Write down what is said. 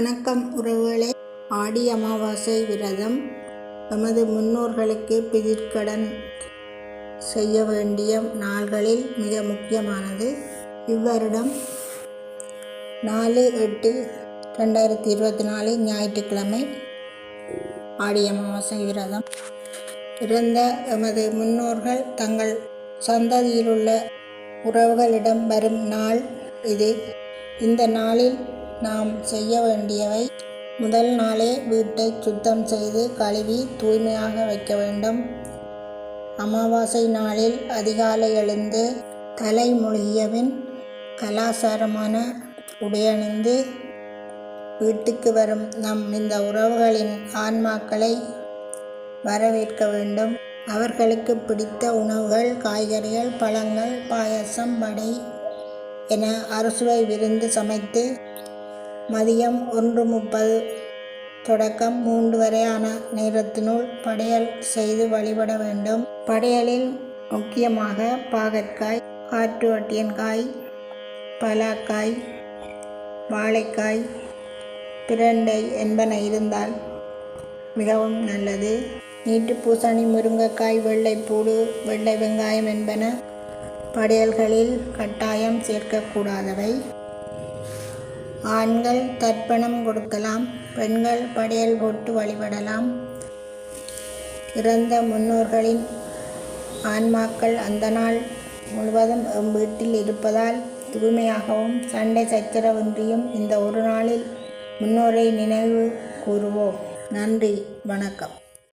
வணக்கம் உறவுகளே. ஆடி அமாவாசை விரதம். எமது முன்னோர்களுக்கு பிதிர்க்கடன் செய்ய வேண்டிய நாள்களில் மிக முக்கியமானது. இவ்வருடம் நாலு எட்டு ரெண்டாயிரத்தி இருபத்தி நாலு ஞாயிற்றுக்கிழமை ஆடி அமாவாசை விரதம். இறந்த எமது முன்னோர்கள் தங்கள் சந்ததியிலுள்ள உறவுகளிடம் வரும் நாள் இது. இந்த நாளில் நாம் செய்ய வேண்டியவை. முதல் நாளே வீட்டை சுத்தம் செய்து கழுவி தூய்மையாக வைக்க வேண்டும். அமாவாசை நாளில் அதிகாலை எழுந்து தலை மொழியபின் கலாச்சாரமான உடையணிந்து வீட்டுக்கு வரும் நம் இந்த உறவுகளின் ஆன்மாக்களை வரவேற்க வேண்டும். அவர்களுக்கு பிடித்த உணவுகள் காய்கறிகள் பழங்கள் பாயசம் வடை என அறுசுவை விருந்து சமைத்து மதியம் ஒன்று முப்பது. தொடக்கம் மூன்று வரையான நேரத்தினுள் படையல் செய்து வழிபட வேண்டும். படையலில் முக்கியமாக பாகற்காய் காய் பலாக்காய் வாழைக்காய் பிரண்டை என்பன இருந்தால் மிகவும் நல்லது. நீட்டு பூசணி முருங்கைக்காய் வெள்ளைப்பூடு வெள்ளை வெங்காயம் என்பன படையல்களில் கட்டாயம் சேர்க்கக்கூடாதவை ஆண்கள் தர்ப்பணம் கொடுக்கலாம் பெண்கள் படையல் போட்டு வழிபடலாம். இறந்த முன்னோர்களின் ஆன்மாக்கள் அந்த நாள் முழுவதும் எம் வீட்டில் இருப்பதால் தூய்மையாகவும் சண்டை சச்சரவின்றியும் இந்த ஒரு நாளில் முன்னோரை நினைவு கூறுவோம். நன்றி வணக்கம்.